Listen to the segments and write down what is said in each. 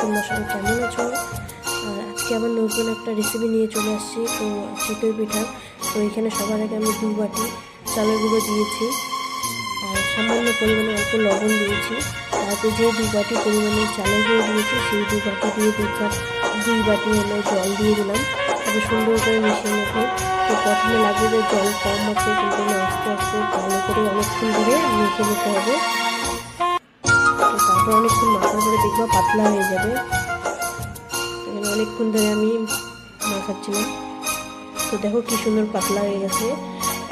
তোমরা সবাই কেমন আছো? আর আজকে আবার নতুন একটা রেসিপি নিয়ে চলে আসছি, তো চিতই পিঠা। তো এখানে সবার আগে আমি দু বাটি চালের গুঁড়ো দিয়েছি। আর সামান্য পরিমাণে অল্প লবণ দিয়েছি। তারপর যে দু বাটি পরিমাণে চালের গুঁড়ো দিয়েছি, সেই দু বাটি দিয়ে কাপ দুই বাটি হলো জল দিয়ে দিলাম। তারপর সুন্দর করে মিশিয়ে নেব তো প্রথমে লাগবে যে জল কম আছে কিন্তু আস্তে আস্তে ভালো করে অনেকক্ষণ ধরে মেখে নিতে হবে। তারপর অনেকক্ষণ মাখার দেখব পাতলা হয়ে যাবে। এখানে অনেকক্ষণ ধরে আমি মাখাচ্ছিলাম। তো দেখো কি সুন্দর পাতলা হয়ে গেছে।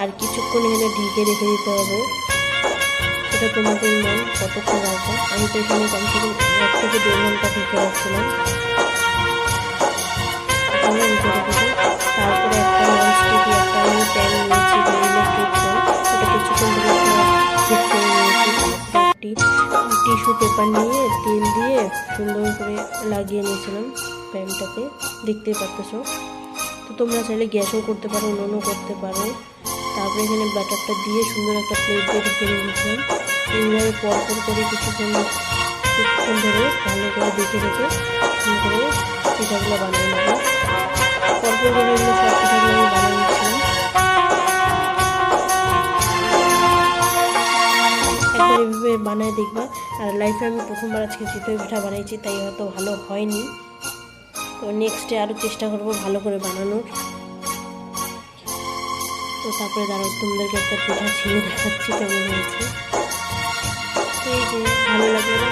আর কিছুক্ষণ এখানে ঢেকে রেখে দিতে হবে। সেটা তোমাদের মন কতক্ষণ রাখব? আমি তো এখানে কমসে কম এক থেকে দেড় ঘণ্টা ঢেকে রাখছিলাম। পেপার নিয়ে, তেল দিয়ে সুন্দর করে লাগিয়ে নিয়েছিলাম প্যানটাতে। দেখতেই পাচ্ছ তো তোমরা চাইলে গ্যাসও করতে পারো, উনুনও করতে পারো। তারপরে এখানে ব্যাটারটা দিয়ে সুন্দর একটা প্লেট দিয়ে ঢেকে রেখেছিলাম এইভাবে পরপর করে কিছুক্ষণ কিছুক্ষণ ধরে ভালো করে দেখে রেখে করে পিঠাগুলো বানিয়ে নেব পরপর করে এভাবে বানায় দেখবা। আর লাইফে আমি প্রথমবার আজকে চিতই পিঠা বানিয়েছি তাই হয়তো ভালো হয়নি। তো নেক্সটে আরও চেষ্টা করব ভালো করে বানানোর। তো তারপরে দাঁড়াও, তোমাদেরকে একটা পিঠা ছিঁড়ে দেখাচ্ছি কেমন হয়েছে। এই ভালো লাগলে